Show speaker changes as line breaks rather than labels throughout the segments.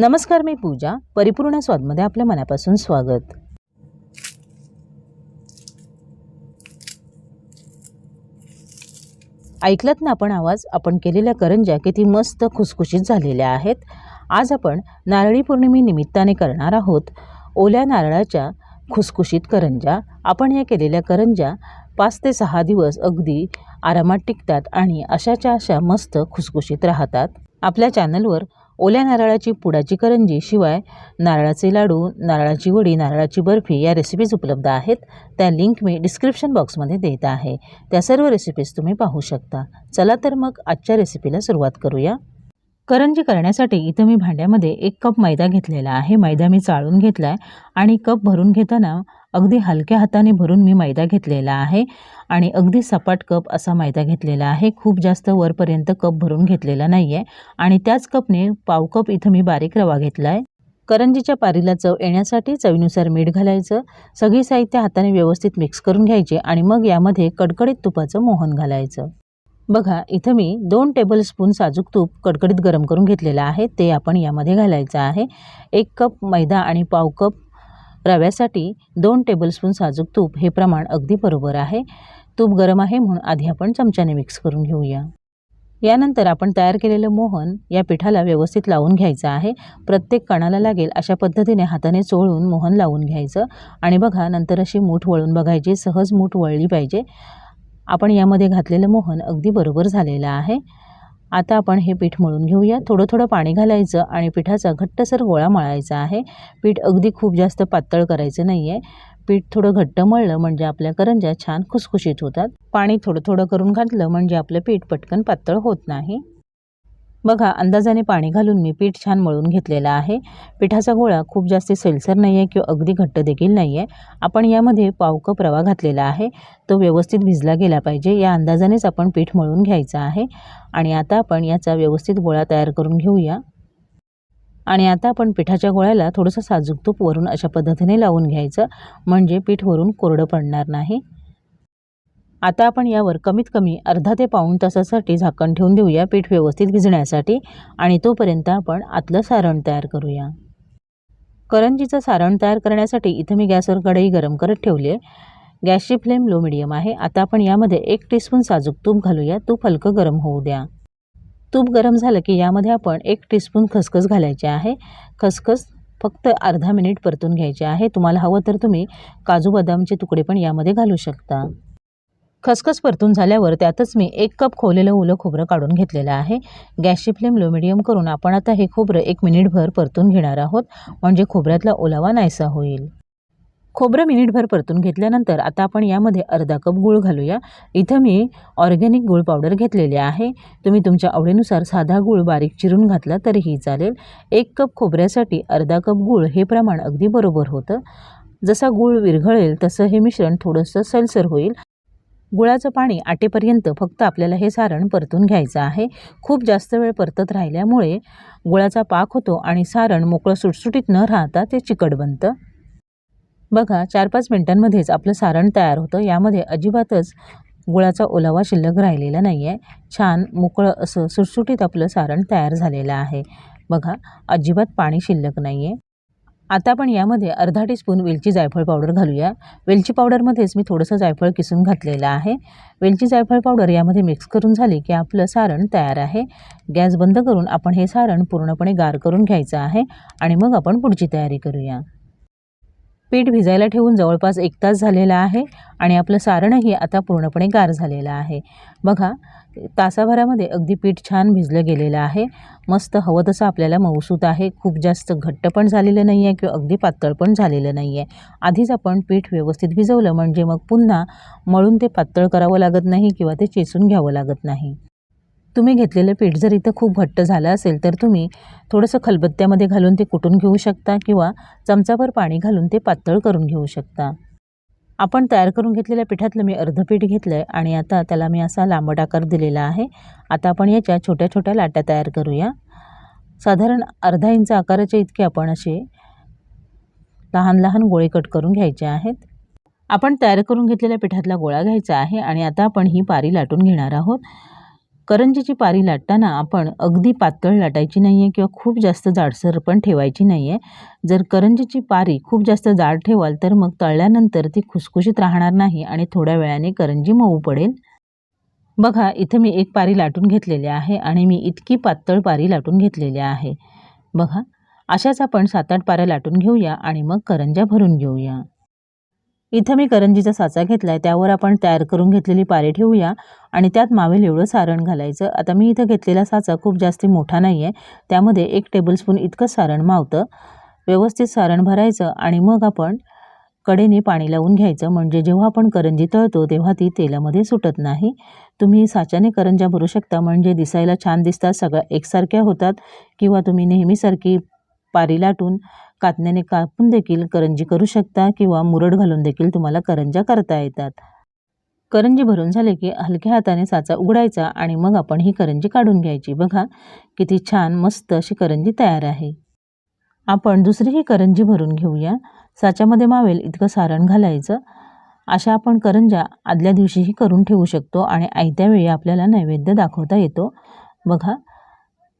नमस्कार मी पूजा परिपूर्ण स्वादमध्ये आपल्या मनापासून स्वागत. ऐकलात ना आपण आवाज? आपण केलेल्या करंज्या किती मस्त खुसखुशीत झालेल्या आहेत. आज आपण नारळी पौर्णिमेनिमित्ताने करणार आहोत. ओल्या नारळाच्या खुसखुशीत करंज्या. आपण या केलेल्या करंज्या पाच ते सहा दिवस अगदी आरामात टिकतात आणि अशाच्या अशा मस्त खुसखुशीत राहतात. आपल्या चॅनलवर ओल्या नारळाची पुडाची करंजी शिवाय नारळाचे लाडू नारळाची वडी नारळाची बर्फी या रेसिपीज उपलब्ध आहेत. त्या लिंक मी डिस्क्रिप्शन बॉक्समध्ये देत आहे. त्या सर्व रेसिपीज तुम्ही पाहू शकता. चला तर मग आजच्या रेसिपीला सुरुवात करूया. करंजी करण्यासाठी इथं मी भांड्यामध्ये एक कप मैदा घेतलेला आहे. मैदा मी चाळून घेतला आहे आणि कप भरून घेताना अगदी हलक्या हाताने भरून मी मैदा घेतलेला आहे आणि अगदी सपाट कप असा मैदा घेतलेला आहे. खूप जास्त वरपर्यंत कप भरून घेतलेला नाही आहे आणि त्याच कपने पाव कप इथं मी बारीक रवा घेतला आहे करंजीच्या पारीला चव येण्यासाठी चवीनुसार मीठ घालायचं सगळी साहित्य हाताने व्यवस्थित मिक्स करून घ्यायचे आणि मग यामध्ये कडकडीत तुपाचं मोहन घालायचं. बघा इथं मी दोन टेबलस्पून साजूक तूप कडकडीत गरम करून घेतलेलं आहे ते आपण यामध्ये घालायचं आहे. एक कप मैदा आणि पाव कप रव्यासाठी दोन टेबलस्पून साजूक तूप हे प्रमाण अगदी बरोबर आहे. तूप गरम आहे म्हणून आधी आपण चमच्याने मिक्स करून घेऊया. यानंतर आपण तयार केलेलं मोहन या पिठाला व्यवस्थित लावून घ्यायचं आहे. प्रत्येक कणाला लागेल अशा पद्धतीने हाताने चोळून मोहन लावून घ्यायचं. आणि बघा नंतर अशी मूठ वळून बघायची सहज मूठ वळली पाहिजे. आपण यामध्ये घातलेलं मोहन अगदी बरोबर झालेलं आहे. आता आपण हे पीठ मळून घेऊया. थोडं थोडं पाणी घालायचं आणि पिठाचा घट्टसर गोळा मळायचा आहे. पीठ अगदी खूप जास्त पातळ करायचं नाही आहे पीठ थोडं घट्ट मळलं म्हणजे आपल्या करंज्या छान खुसखुशीत होतात. पाणी थोडं थोडं करून घातलं म्हणजे आपलं पीठ पटकन पातळ होत नाही. बघा अंदाजाने पाणी घालून मी पीठ छान मळून घेतलेलं आहे. पिठाचा गोळा खूप जास्त सैलसर नाही आहे किंवा अगदी घट्ट देखील नाही आहे आपण यामध्ये पाव कप रवा घातलेला आहे. तो व्यवस्थित भिजला गेला पाहिजे. या अंदाजानेच आपण पीठ मळून घ्यायचं आहे. आणि आता आपण याचा व्यवस्थित गोळा तयार करून घेऊया. आणि आता आपण पिठाच्या गोळ्याला थोडंसं साजूक तूप वरून अशा पद्धतीने लावून घ्यायचं. म्हणजे पीठ वरून कोरडं पडणार नाही. आता आपण यावर कमीत कमी अर्धा ते पाऊण तासासाठी झाकण ठेवून देऊया पीठ व्यवस्थित भिजण्यासाठी आणि तोपर्यंत आपण आतलं सारण तयार करूया. करंजीचं सारण तयार करण्यासाठी इथं मी गॅसवर कढई गरम करत ठेवली आहे गॅसची फ्लेम लो मिडियम आहे. आता आपण यामध्ये एक टीस्पून साजूक तूप घालूया. तूप हलकं गरम होऊ द्या. तूप गरम झालं की यामध्ये आपण एक टीस्पून खसखस घालायचे आहे. खसखस फक्त अर्धा मिनिट परतून घ्यायचे आहे. तुम्हाला हवं तर तुम्ही काजू बदामचे तुकडे पण यामध्ये घालू शकता. खसखस परतून झाल्यावर त्यातच मी एक कप खोवलेलं ओलं खोबरं काढून घेतलेलं आहे. गॅसची फ्लेम लो मिडियम करून आपण आता हे खोबरं एक मिनिटभर परतून घेणार आहोत. म्हणजे खोबऱ्यातला ओलावा नाहीसा होईल. खोबरं मिनिटभर परतून घेतल्यानंतर आता आपण यामध्ये अर्धा कप गूळ घालूया. इथं मी ऑर्गॅनिक गूळ पावडर घेतलेली आहे. तुम्ही तुमच्या आवडीनुसार साधा गूळ बारीक चिरून घातला तरीही चालेल. एक कप खोबऱ्यासाठी अर्धा कप गूळ हे प्रमाण अगदी बरोबर होतं. जसा गूळ विरघळेल तसं हे मिश्रण थोडंसं सलसर होईल. गुळाचं पाणी आटेपर्यंत फक्त आपल्याला हे सारण परतून घ्यायचं आहे. खूप जास्त वेळ परतत राहिल्यामुळे गुळाचा पाक होतो आणि सारण मोकळं सुटसुटीत न राहता ते चिकट बनतं. बघा चार पाच मिनटांमध्येच आपलं सारण तयार होतं. यामध्ये अजिबातच गुळाचा ओलावा शिल्लक राहिलेला नाही आहे छान मोकळं असं सुटसुटीत आपलं सारण तयार झालेलं आहे. बघा अजिबात पाणी शिल्लक नाही आहे आता आपण यामध्ये अर्धा टीस्पून वेलची जायफळ पावडर घालूया. वेलची पावडरमध्येच मी थोडंसं जायफळ किसून घातलेलं आहे. वेलची जायफळ पावडर यामध्ये मिक्स करून झाली की आपलं सारण तयार आहे. गॅस बंद करून आपण हे सारण पूर्णपणे गार करून घ्यायचं आहे आणि मग आपण पुढची तयारी करूया. पीठ भिजायला ठेवून जवळपास एक तास झालेला आहे आणि आपलं सारणही आता पूर्णपणे गार झालेलं आहे. बघा तासाभरामध्ये अगदी पीठ छान भिजलं गेलेलं आहे. मस्त हवं तसं आपल्याला मऊसूत आहे. खूप जास्त घट्ट पण झालेलं नाही आहे किंवा अगदी पातळ पण झालेलं नाही आहे आधीच आपण पीठ व्यवस्थित भिजवलं म्हणजे मग पुन्हा मळून ते पातळ करावं लागत नाही किंवा ते चेचून घ्यावं लागत नाही. तुम्ही घेतलेलं पीठ जर इथं खूप घट्ट झालं असेल तर तुम्ही थोडंसं खलबत्त्यामध्ये घालून ते कुटून घेऊ शकता किंवा चमचाभर पाणी घालून ते पातळ करून घेऊ शकता. आपण तयार करून घेतलेल्या पिठातलं मी अर्ध पीठ घेतलं आहे आणि आता त्याला मी असा लांबट आकार दिलेला आहे. आता आपण याच्या छोट्या छोट्या लाट्या तयार करूया. साधारण अर्धा इंच आकाराच्या इतके आपण असे लहान लहान गोळे कट करून घ्यायचे आहेत. आपण तयार करून घेतलेल्या पिठातला गोळा घ्यायचा आहे आणि आता आपण ही पारी लाटून घेणार आहोत. करंजीची पारी लाटताना आपण अगदी पातळ लाटायची नाही आहे किंवा खूप जास्त जाडसर पण ठेवायची नाही आहे जर करंजीची पारी खूप जास्त जाड ठेवाल तर मग तळल्यानंतर ती खुसखुशीत राहणार नाही आणि थोड्या वेळाने करंजी मऊ पडेल. बघा इथं मी एक पारी लाटून घेतलेली आहे आणि मी इतकी पातळ पारी लाटून घेतलेली आहे. बघा अशाच आपण सात आठ पाऱ्या लाटून घेऊया आणि मग करंज्या भरून घेऊया. इथं मी करंजीचा साचा घेतला आहे त्यावर आपण तयार करून घेतलेली पारी ठेवूया आणि त्यात मावेल एवढं सारण घालायचं. आता मी इथं घेतलेला साचा खूप जास्त मोठा नाही आहे त्यामध्ये एक टेबलस्पून इतकं सारण मावतं. व्यवस्थित सारण भरायचं आणि मग आपण कडेने पाणी लावून घ्यायचं. म्हणजे जेव्हा आपण करंजी तळतो तेव्हा ती तेलामध्ये सुटत नाही. तुम्ही साच्याने करंज्या भरू शकता. म्हणजे दिसायला छान दिसतात सगळ्या एकसारख्या होतात किंवा तुम्ही नेहमीसारखी पारी लाटून कातण्याने कापून देखील करंजी करू शकता किंवा मुरड घालून देखील तुम्हाला करंज्या करता येतात. करंजी भरून झाले की हलक्या हाताने साचा उघडायचा आणि मग आपण ही करंजी काढून घ्यायची. बघा किती छान मस्त अशी करंजी तयार आहे. आपण दुसरीही करंजी भरून घेऊया. साच्यामध्ये मावेल इतकं सारण घालायचं. अशा आपण करंज्या आदल्या दिवशीही करून ठेवू शकतो आणि आयत्या वेळी आपल्याला नैवेद्य दाखवता येतो. बघा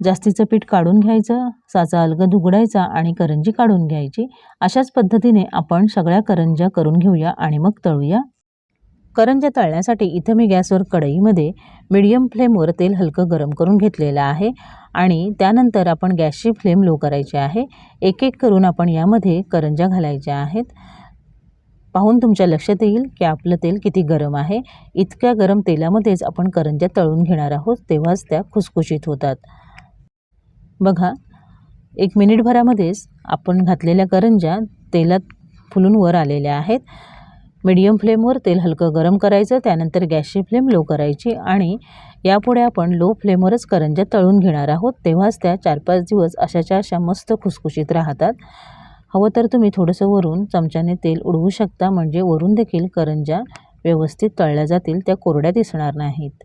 जास्तीचं पीठ काढून घ्यायचं साचा अलगद उघडायचा आणि करंजी काढून घ्यायची. अशाच पद्धतीने आपण सगळ्या करंज्या करून घेऊया आणि मग तळूया. करंज्या तळण्यासाठी इथं मी गॅसवर कढईमध्ये मिडियम फ्लेमवर तेल हलकं गरम करून घेतलेलं आहे आणि त्यानंतर आपण गॅसची फ्लेम लो करायची आहे. एक एक करून आपण यामध्ये करंज्या घालायच्या आहेत. पाहून तुमच्या लक्षात येईल की आपलं तेल किती गरम आहे. इतक्या गरम तेलामध्येच आपण करंज्या तळून घेणार आहोत तेव्हाच त्या खुसखुशीत होतात. बघा एक मिनिटभरामध्येच आपण घातलेल्या करंज्या तेलात फुलून वर आलेल्या आहेत. मीडियम फ्लेमवर तेल हलकं गरम करायचं त्यानंतर गॅसची फ्लेम लो करायची आणि यापुढे आपण लो फ्लेमवरच करंज्या तळून घेणार आहोत. तेव्हाच त्या चार पाच दिवस अशाच्या अशा मस्त खुसखुशीत राहतात. हवं तर तुम्ही थोडंसं वरून चमच्याने तेल उडवू शकता म्हणजे वरून देखील करंज्या व्यवस्थित तळल्या जातील त्या कोरड्या दिसणार नाहीत.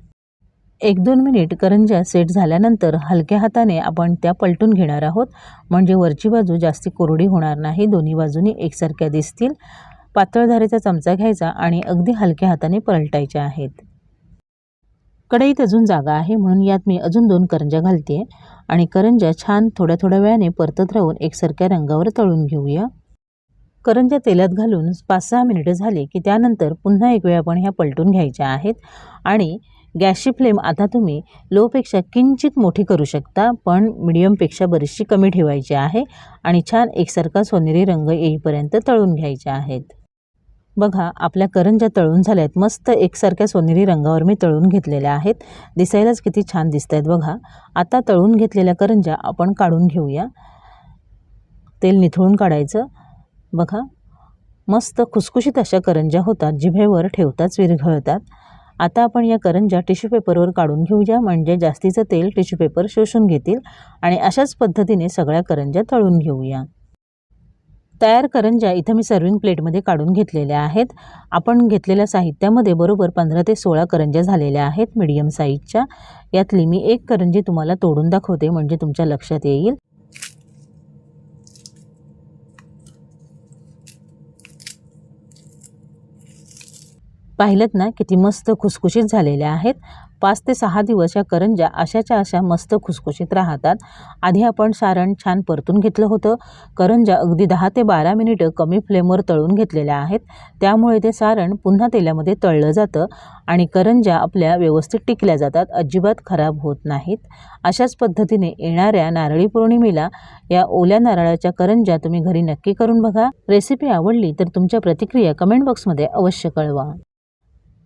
एक दोन मिनिट करंज्या सेट झाल्यानंतर हलक्या हाताने आपण त्या पलटून घेणार आहोत. म्हणजे वरची बाजू जास्ती कोरडी होणार नाही. दोन्ही बाजूनी एकसारख्या दिसतील. पातळ धारेचा चमचा घ्यायचा आणि अगदी हलक्या हाताने पलटायच्या आहेत. कढईत अजून जागा आहे म्हणून यात मी अजून दोन करंज्या घालते आणि करंज्या छान थोड्या थोड्या वेळाने परतत राहून एकसारख्या रंगावर तळून घेऊया. करंज्या तेलात घालून पाच सहा मिनिटं झाली की त्यानंतर पुन्हा एक वेळ आपण ह्या पलटून घ्यायच्या आहेत. आणि गॅसची फ्लेम आता तुम्ही लोपेक्षा किंचित मोठी करू शकता पण मिडियमपेक्षा बरीचशी कमी ठेवायची आहे आणि छान एकसारखा सोनेरी रंग येईपर्यंत तळून घ्यायचे आहेत. बघा आपल्या करंज्या तळून झाल्या आहेत मस्त एकसारख्या सोनेरी रंगावर मी तळून घेतलेल्या आहेत. दिसायलाच किती छान दिसत आहेत बघा. आता तळून घेतलेल्या करंज्या आपण काढून घेऊया. तेल निथळून काढायचं. बघा मस्त खुसखुशीत अशा करंज्या होतात जिभेवर ठेवताच विरघळतात. आता आपण या करंज्या टिश्यू पेपरवर काढून घेऊया. म्हणजे जास्तीचं तेल टिश्यू पेपर शोषून घेतील आणि अशाच पद्धतीने सगळ्या करंज्या तळून घेऊया. तयार करंज्या इथं मी सर्विंग प्लेटमध्ये काढून घेतलेल्या आहेत. आपण घेतलेल्या साहित्यामध्ये बरोबर पंधरा ते सोळा करंज्या झालेल्या आहेत मीडियम साईजच्या यातली मी एक करंजी तुम्हाला तोडून दाखवते म्हणजे तुमच्या लक्षात येईल. पाहिलं ना किती मस्त खुसखुशीत झालेल्या आहेत. पाच ते सहा दिवस या करंज्या अशाच्या अशा मस्त खुसखुशीत राहतात. आधी आपण सारण छान परतून घेतलं होतं. करंज्या अगदी दहा ते बारा मिनिटं कमी फ्लेमवर तळून घेतलेल्या आहेत. त्यामुळे ते सारण पुन्हा तेलामध्ये तळलं जातं आणि करंज्या आपल्या व्यवस्थित टिकल्या जातात. अजिबात खराब होत नाहीत. अशाच पद्धतीने येणाऱ्या नारळी पौर्णिमेला या ओल्या नारळाच्या करंज्या तुम्ही घरी नक्की करून बघा. रेसिपी आवडली तर तुमच्या प्रतिक्रिया कमेंट बॉक्समध्ये अवश्य कळवा.